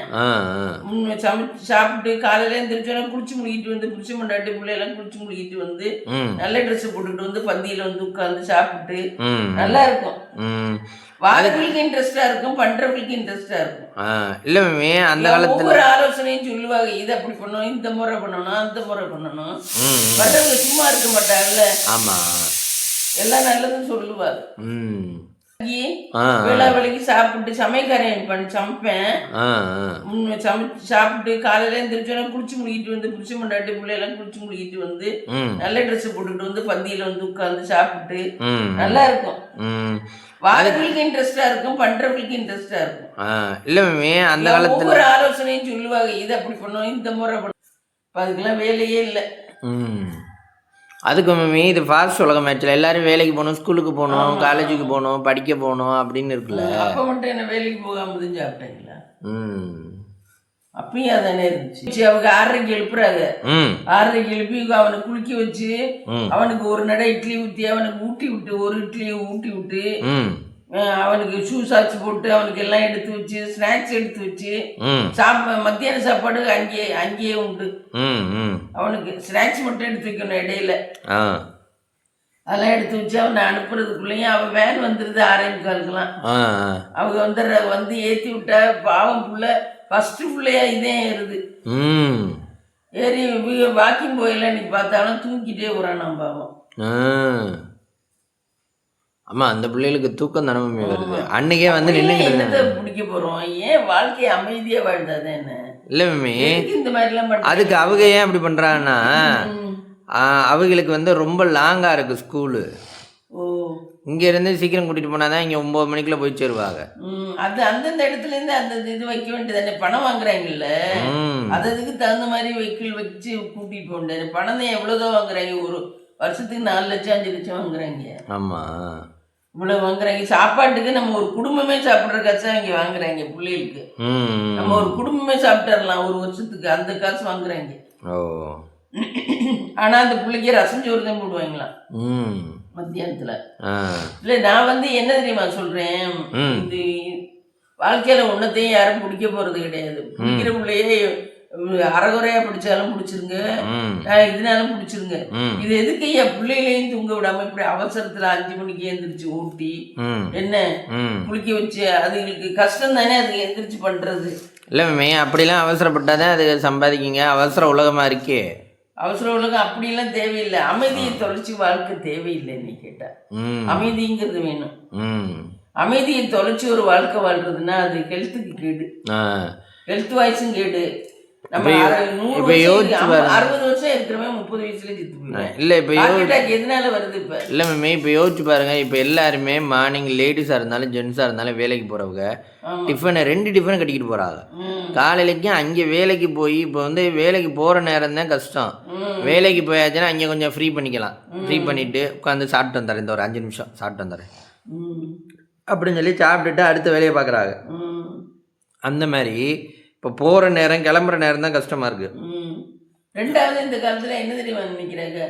சாப்பிட்டு காலையில எழுந்திரிச்சோன்னா குளிச்சு முழுகிட்டு வந்து புடிச்சு மண்டாட்டி பிள்ளையெல்லாம் குளிச்சு முழுகிட்டு வந்து நல்ல ட்ரெஸ் போட்டுட்டு வந்து பந்தியில வந்து உட்காந்து சாப்பிட்டு நல்லா இருக்கும். வாரங்களுக்கு இன்ட்ரெஸ்டா இருக்கும் பண்றவங்களுக்கு இன்ட்ரெஸ்டா இருக்கும். இல்லை மேமி அந்த காலத்தில் ஒவ்வொரு ஆலோசனையும் சொல்லுவாங்க இதை அப்படி பண்ணணும் இந்த முறை பண்ணணும் அந்த முறை பண்ணணும். ம் வர்றவங்க சும்மா இருக்க மாட்டாங்கல்ல. ஆமாம் எல்லாம் நல்லதும் சொல்லுவாரு. வேளா வேலைக்கு சாப்பிட்டு சமையக்காரன் பண்ணி சமைப்பேன். சமைச்சு சாப்பிட்டு காலையில எழுந்திரிச்சோன்னா குளிச்சு முழுகிட்டு வந்து புடிச்சு மண்டாட்டி பிள்ளையெல்லாம் குளிச்சு முழுகிட்டு வந்து நல்ல ட்ரெஸ் போட்டுட்டு வந்து பந்தியில வந்து உட்காந்து சாப்பிட்டு நல்லா இருக்கும். ம். வாரங்களுக்கு இன்ட்ரெஸ்டா இருக்கும் பண்றவங்களுக்கு இன்ட்ரெஸ்டா இருக்கும். இல்லை மேமி அந்த காலத்தில் ஒவ்வொரு ஆலோசனையும் சொல்லுவாங்க இதை அப்படி பண்ணணும் இந்த முறை அதுக்கெல்லாம் வேலையே இல்லை. அதுக்கு மேமி இது ஃபாஸ்ட் உலகம் மேட்ச்சில் எல்லாரும் வேலைக்கு போகணும் ஸ்கூலுக்கு போகணும் காலேஜுக்கு போகணும் படிக்க போகணும் அப்படின்னு இருக்குல்ல. அப்ப மட்டும் என்ன வேலைக்கு போகாம தான் சாப்பிட்டீங்களா? ம். அப்பயும் அதானே இருந்துச்சு. அவங்க ஆறரைக்கு எழுப்புறாங்க. ஆறரைக்கு எழுப்பி அவனை குளிக்க வச்சு அவனுக்கு ஒரு நடை இட்லி ஊற்றி அவனுக்கு ஊட்டி விட்டு ஒரு இட்லியை ஊட்டி விட்டு அவனுக்கு ஷூ சாக்ஸ் போட்டு அவனுக்கு எல்லாம் எடுத்து வச்சு ஸ்நாக்ஸ் எடுத்து வச்சு சாப்ப மத்தியான சாப்பாடு அங்கேயே அங்கேயே உண்டு. அவனுக்கு ஸ்நாக்ஸ் மட்டும் எடுத்து வைக்கணும் இடையில. அதெல்லாம் எடுத்து வச்சு அவனை அனுப்புறதுக்குள்ளேயும் அவன் வேன் வந்துடுது ஆறே முக்காலுக்கெல்லாம் ஆ அவங்க வந்துடுற வந்து ஏற்றி விட்டா பாவம் புள்ள ஃபஸ்ட்டு பிள்ளையா இதே ஏறுது ஏறி வாக்கிங் போயில இன்னைக்கு பார்த்தாலும் தூக்கிட்டே வரான் பாவம். ஆ ஆமாம் அந்த பிள்ளைகளுக்கு தூக்கம் தானமே வருது? அன்னைக்கே வந்து நின்றுக்கிட்டு என்னத்தை பிடிக்க போறோம்? ஏன் வாழ்க்கையை அமைதியா வாழ்ந்தாதான் என்ன? இல்லை மேமி எதுக்கு இந்த மாதிரிலாம் அதுக்கு அவங்க ஏன் அப்படி பண்ணுறாங்கன்னா ம். அவங்களுக்கு வந்து ரொம்ப லாங்காக இருக்குது ஸ்கூலு. ஓ. இங்கேருந்து சீக்கிரம் கூட்டிகிட்டு போனால் தான் இங்கே ஒம்பது மணிக்குள்ளே போய் சேருவாங்க. அது அந்தந்த இடத்துல இருந்து அந்த இது வைக்க வேண்டியதானே? பணம் வாங்குறாங்கல்ல? அதுக்கு தகுந்த மாதிரி வெஹிக்கிள் வச்சு கூட்டிட்டு போக முடியாது பணம் தான் எவ்வளோதான் வாங்குறாங்க? ஒரு வருஷத்துக்கு நாலு லட்சம் அஞ்சு லட்சம் வாங்குறாங்க. ஆமாம் இவ்வளோ வாங்குறாங்க. சாப்பாட்டுக்கு நம்ம ஒரு குடும்பமே சாப்பிட்ற காசு இங்கே வாங்குறாங்க பிள்ளைகளுக்கு. நம்ம ஒரு குடும்பமே சாப்பிட்டுறலாம். ஒரு வருஷத்துக்கு அந்த காசு வாங்குறாங்க. ஆனா அந்த பிள்ளைக்கு ரசம் சோறு தான் போடுவாங்களாம் மத்தியானத்துல. இல்ல நான் வந்து என்ன தெரியுமா சொல்றேன்? ம். இந்த வாழ்க்கையில ஒன்னத்தையும் யாரும் பிடிக்க போறது கிடையாது. பிடிக்கிற பிள்ளையே அறகுறையா பிடிச்சாலும் பிடிச்சிருங்க ம். இதனாலும் பிடிச்சிருங்க ம். இது எதுக்கு என் பிள்ளைகளையும் தூங்க விடாம இப்படி அவசரத்துல அஞ்சு மணிக்கு எந்திரிச்சு ஊட்டி ம். என்ன? ம். குளிக்க வச்சு அதுங்களுக்கு கஷ்டம் தானே அதுக்கு எந்திரிச்சு பண்றது. இல்லை மேமி அப்படிலாம் அவசரப்பட்டால் தான் அது சம்பாதிக்கிங்க? அவசர உலகமாக இருக்கே. அவசர உலகம் அப்படிலாம் தேவையில்லை. அமைதியை தொலைச்சி வாழ்க்கை தேவையில்லை நீ கேட்டா. ம். அமைதிங்கிறது வேணும். ம். அமைதியை தொலைச்சி ஒரு வாழ்க்கை வாழ்றதுன்னா அது ஹெல்த்துக்கு கேடு. ஹெல்த் வாய்ஸும் கேடு. இப்ப யோசிச்சு. அறுபது வருஷம் இருக்கிறவன் முப்பது வயசுல செத்து போயிடுவான். இல்லை இப்போ எதனால வருது இப்ப? இல்லை மேமி இப்போ யோசிச்சு பாருங்க. இப்போ எல்லாருமே மார்னிங் லேடிஸாக இருந்தாலும் ஜென்ஸாக இருந்தாலும் வேலைக்கு போகிறவங்க. டிஃபனை ரெண்டு டிஃபன் கட்டிக்கிட்டு போகிறாங்க காலையிலைக்கும் அங்கே வேலைக்கு போய் இப்போ வந்து வேலைக்கு போகிற நேரம் தான் கஷ்டம் வேலைக்கு போயாச்சுன்னா அங்கே கொஞ்சம் ஃப்ரீ பண்ணிக்கலாம். ஃப்ரீ பண்ணிவிட்டு உட்காந்து சாப்பிட்டு வந்துடுறேன். இந்த ஒரு அஞ்சு நிமிஷம் சாப்பிட்டு வந்துடுறேன். அப்படின்னு சொல்லி சாப்பிட்டுட்டு அடுத்த வேலையை பார்க்குறாங்க. அந்த மாதிரி இப்போ போகிற நேரம் கிளம்புற நேரம் தான் கஷ்டமாக இருக்குது. ரெண்டாவது இந்த காலத்துல என்ன தெரியுமா நினைக்கிறாங்க.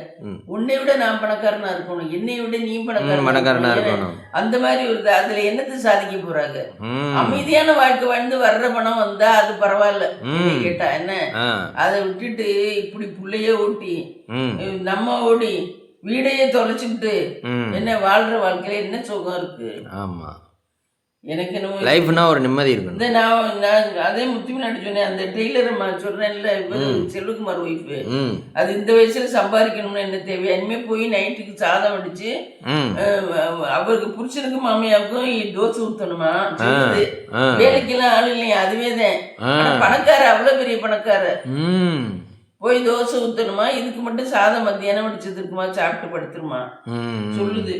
உன்னை விட நான் பணக்காரனா இருக்கணும் என்னை விட நீ பணக்காரனா பணக்காரனா இருக்கணும். அந்த மாதிரி ஒரு. அதுல என்னத்தை சாதிக்க போறாங்க? அமைதியான வாழ்க்கை வாழ்ந்து வர்ற பணம் வந்தா அது பரவாயில்ல. கேட்டா என்ன? அதை விட்டுட்டு இப்படி புள்ளைய ஓட்டி நம்ம ஓடி வீடையே தொலைச்சுக்கிட்டு என்ன வாழ்ற வாழ்க்கையில என்ன சுகம் இருக்கு? ஆமாம் எனக்கு என்னமோ லைஃப்னா ஒரு நிம்மதி இருக்கணும். இந்த நான் நான் அதே முத்துமினாடி சொன்னேன் அந்த டெய்லர் சொல்றேன்ல இவரு செல்வகுமார் ஒய்ஃபு அது இந்த வயசுல சம்பாதிக்கணும்னு என்ன தேவை இனிமே போய் நைட்டுக்கு சாதம் அடிச்சு அவருக்கு புருஷனுக்கும் மாமியாவுக்கும் தோசை. ஆ வேலைக்கெல்லாம் ஆள் இல்லையா அதுவே தான் பணக்கார அவ்வளவு பெரிய பணக்கார போய் தோசை ஊத்தணுமா? இதுக்கு மட்டும் சாதம் மத்தியானம் வடிச்சது இருக்குமா? சாப்பிட்டு படுத்துருமா? சொல்லுது.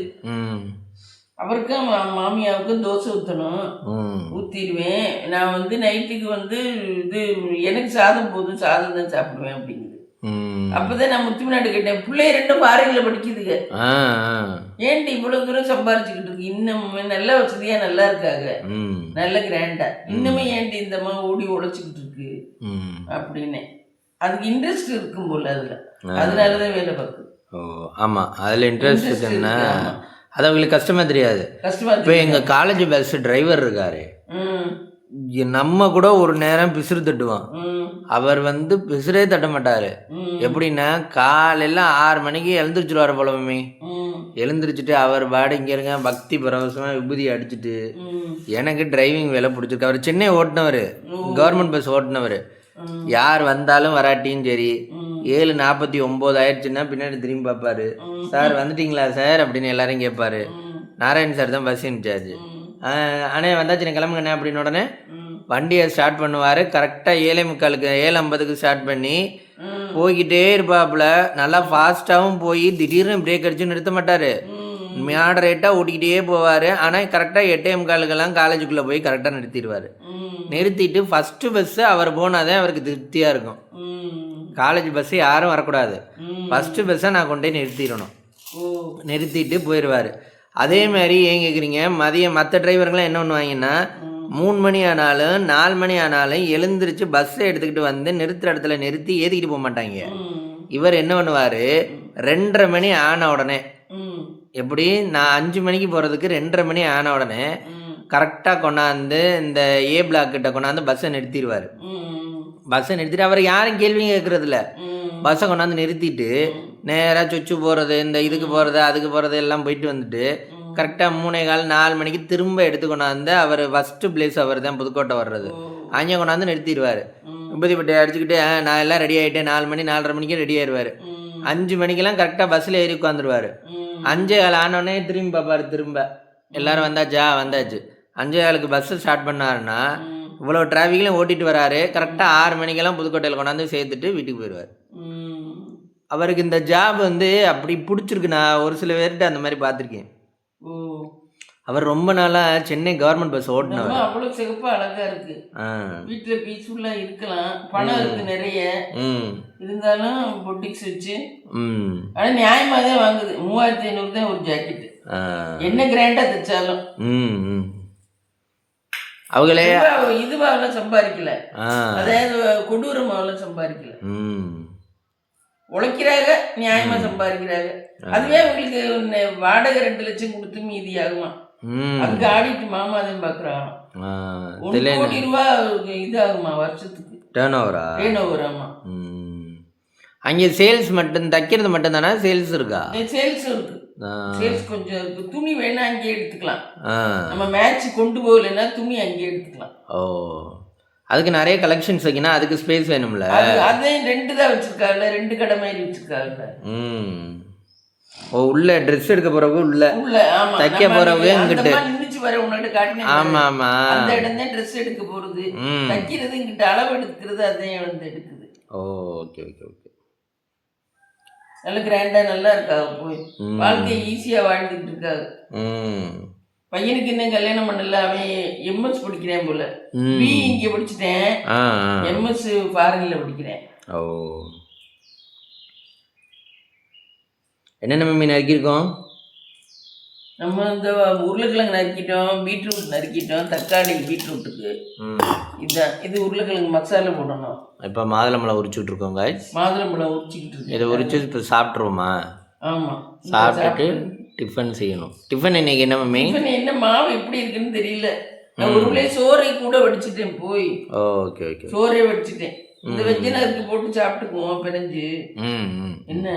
அவருக்கும் மாமியாவுக்கும் தோசை ஊற்றணும் ஊற்றிடுவேன் நான் வந்து நைட்டுக்கு வந்து இது எனக்கு சாதம் போதும் சாதம் தான் சாப்பிடுவேன் அப்படிங்குது. அப்பதான் நான் முத்துமினாட்டு கேட்டேன் பிள்ளைய ரெண்டும் ஃபாரின்ல படிக்குதுங்க. ஏன்டி இவ்வளவு தூரம் சம்பாரிச்சுக்கிட்டு இருக்கு? இன்னும் நல்ல வசதியா நல்லா இருக்காங்க. நல்ல கிராண்டா. இன்னுமே ஏன்டி இந்த அம்மா ஓடி உழைச்சிக்கிட்டு இருக்கு? அப்படின்னு. அதுக்கு இன்ட்ரெஸ்ட் இருக்கும் போல அதுல. அதனாலதான் வேலை பார்க்குது. ஓ ஆமாம் அதில் இன்ட்ரெஸ்ட் இருக்குன்னா இருக்கு, ஆமா. அது அவங்களுக்கு கஷ்டமாக தெரியாது. கஷ்டமா இப்போ எங்கள் காலேஜ் பஸ் டிரைவர் இருக்காரு. நம்ம கூட ஒரு நேரம் பிசுறு தட்டுவான். ம். அவர் வந்து பிசுறே தட்ட மாட்டார். எப்படின்னா காலையில் ஆறு மணிக்கு எழுந்திரிச்சிருவார் போல மம்மி ம். எழுந்திரிச்சிட்டு அவர் பாடு இங்கே இருங்க பக்தி பரவசமாக விபூதி அடிச்சிட்டு எனக்கு டிரைவிங் வேலை பிடிச்சிருக்கு. அவர் சென்னை ஓட்டினவர். கவர்மெண்ட் பஸ் ஓட்டினவர். யார் வந்தாலும் வராட்டியும் சரி. ஏழு நாற்பத்தி ஒம்பது ஆயிடுச்சுன்னா பின்னாடி திரும்பி பார்ப்பாரு. சார் வந்துட்டீங்களா சார் அப்படின்னு எல்லாரும் கேட்பாரு. நாராயண் சார் தான் பஸ் இன்சார்ஜ். அண்ணே வந்தாச்சு கிளம்புங்கண்ணே அப்படின்னு உடனே. வண்டியை ஸ்டார்ட் பண்ணுவார் கரெக்டாக ஏழை முக்காலுக்கு ஏழு ஐம்பதுக்கு ஸ்டார்ட் பண்ணி. போய்கிட்டே இருப்பாப்புல நல்லா ஃபாஸ்ட்டாகவும் போய் திடீர்னு பிரேக் அடிச்சு நிறுத்த மாட்டார். மாடரேட்டாக ஓட்டிக்கிட்டே போவார். ஆனால் கரெக்டாக எட்டே முக்காலுக்கெல்லாம் காலேஜுக்குள்ளே போய் கரெக்டாக நிறுத்திடுவார். நிறுத்திட்டு ஃபஸ்ட்டு பஸ்ஸு அவர் போனால் தான் அவருக்கு திருப்தியாக இருக்கும். காலேஜ் பஸ்ஸு யாரும் வரக்கூடாது. ஃபஸ்ட்டு பஸ்ஸை நான் கொண்டு போய் நிறுத்திடணும். நிறுத்திட்டு போயிடுவார் அதே மாதிரி ஏன் கேட்குறீங்க மதியம் மற்ற டிரைவருங்களாம் என்ன பண்ணுவாங்கன்னா மூணு மணி ஆனாலும் நாலு மணி ஆனாலும் எழுந்திரிச்சு பஸ்ஸை எடுத்துக்கிட்டு வந்து நிறுத்துற இடத்துல நிறுத்தி ஏற்றிக்கிட்டு போக மாட்டாங்க. இவர் என்ன பண்ணுவார்? ரெண்டரை மணி ஆன உடனே. எப்படி நான் அஞ்சு மணிக்கு போகிறதுக்கு ரெண்டரை மணி ஆன உடனே. கரெக்டாக கொண்டாந்து இந்த ஏ பிளாக் கிட்ட கொண்டாந்து பஸ்ஸை நிறுத்திடுவார். பஸ்ஸை நிறுத்திட்டு அவர் யாரும் கேள்வியும் கேட்குறதில்ல. பஸ்ஸை கொண்டாந்து நிறுத்திட்டு நேராக சுச்சு போகிறது இந்த இதுக்கு போகிறது அதுக்கு போகிறது எல்லாம் போயிட்டு வந்துட்டு கரெக்டாக மூணே கால் நாலு மணிக்கு திரும்ப எடுத்து கொண்டாந்து அவர் ஃபஸ்ட்டு பிளேஸ் அவர் தான் புதுக்கோட்டை வர்றது. அங்கே கொண்டாந்து நிறுத்திடுவார். விபதி பட்டை அடிச்சுக்கிட்டு "ஆ, நான் எல்லாம் ரெடி ஆகிட்டேன் நாலு மணி நாலரை மணிக்கு ரெடி ஆயிடுவார். அஞ்சு மணிக்கெல்லாம் கரெக்டாக பஸ்ஸில் ஏறி உட்காந்துருவார். அஞ்சே கால் ஆனோடனே திரும்பி பார்ப்பாரு திரும்ப எல்லாரும் வந்தாச்சா வந்தாச்சு அஞ்சே காலுக்கு பஸ்ஸு ஸ்டார்ட் பண்ணாருன்னா. இவ்வளோ டிராஃபிக்லையும் ஓட்டிட்டு வராரு கரெக்டாக ஆறு மணிக்கெல்லாம் புதுக்கோட்டையில் கொண்டாந்து சேர்த்துட்டு வீட்டுக்கு போயிடுவார். அவருக்கு இந்த ஜாப் வந்து அப்படி பிடிச்சிருக்கு நான் ஒரு சில பேர்கிட்ட அந்த மாதிரி பார்த்துருக்கேன். அவர் ரொம்ப நாளாக சென்னை கவர்மெண்ட் பஸ் ஓட்டினவர். அவ்வளவு சிறப்பா அழகா இருக்கு. வீட்டுல பீஸ்ஃபுல்லா இருக்கலாம். பணம் இருக்கு நிறைய. இருந்தாலும் பொட்டிக்ஸ் வச்சு. ம். ஆனா நியாயமா தான் வாங்குது. மூவாயிரத்தி ஐநூறு தான் ஒரு ஜாக்கெட் என்ன கிராண்டா தைச்சாலும். அவங்களே இதுவாகலாம் சம்பாதிக்கல. அதாவது கொடூரமாகலாம் சம்பாதிக்கல. உழைக்கிறாங்க நியாயமா சம்பாதிக்கிறாங்க. அதுவே உங்களுக்கு ஒண்ணு வாடகை ரெண்டு லட்சம் கொடுத்து மீதி ஆகுமா? அதுக்கு ஆடிட்டு மாமா தான் பாக்குறாங்க கோடி ரூபா இது ஆகுமா வருஷத்துக்கு டேர்ன் ஓவரா டேர்ன் ஓவர் ஆமா. அங்கே சேல்ஸ் மட்டும் தைக்கிறது மட்டும் தானே சேல்ஸ் இருக்கா சேல்ஸ் இருக்கு. சேல்ஸ் கொஞ்சம் இருக்கு. துணி வேணா அங்கேயே எடுத்துக்கலாம். நம்ம மேட்ச் கொண்டு போகலைன்னா துணி அங்கேயே எடுத்துக்கலாம். ஓ. அதுக்கு நிறைய கலெக்ஷன்ஸ் வைக்கணும். அதுக்கு ஸ்பேஸ் வேணும்ல. அது அதையும் ரெண்டு தான் வச்சிருக்காங்கல்ல ரெண்டு கடை மாதிரி வச்சிருக்காங்க ம். ஓ உள்ள ட்ரெஸ் எடுக்க போறவங்க உள்ள. தைக்க போறவங்க இங்கிட்டு. ஆமா ஆமா. அந்த இடம் தான் ட்ரெஸ் எடுக்க போறது. தைக்கிறது இங்கிட்ட அளவு எடுக்கிறது அதையும் வந்து எடுக்குது. ஓ ஓகே ஓகே ஓகே நல்ல கிராண்டா நல்லா இருக்காங்க போய். வாழ்க்கை ஈஸியா வாழ்ந்துட்டு இருக்காங்க பையனுக்கு இன்னும் கல்யாணம் பண்ணல அவன் எம்எஸ் படிக்கிறேன் போல. பி இங்க படிச்சுட்டேன். எம்எஸ் ஃபாரின்ல படிக்கிறேன். ஓ. என்னென்ன மீன் நறுக்கியிருக்கோம்? நம்ம இந்த உருளைக்கிழங்கு நறுக்கிட்டோம் பீட்ரூட் நறுக்கிட்டோம் தக்காளி பீட்ரூட்டுக்கு. ம். இதுதான் இது உருளைக்கிழங்கு மசாலா போடணும். இப்போ மாதுளம்பழம் உரிச்சுட்டு இருக்கோம் guys. மாதுளம்பழம் உரிச்சிக்கிட்டு இருக்கு இதை உரிச்சு இப்போ சாப்பிட்ருவோமா ஆமா. சாப்பிட்டுட்டு டிஃபன் செய்யணும். டிஃபன் இன்னைக்கு என்ன மம்மி டிஃபன் என்ன மாவு எப்படி இருக்குன்னு தெரியல. நான் ஒரு சோறை கூட வடிச்சிட்டேன் போய். Okay okay. சோறே வடிச்சிட்டேன். இந்த வெஜ்ஜனருக்கு போட்டு சாப்பிட்டுக்குவோம் ம் என்ன?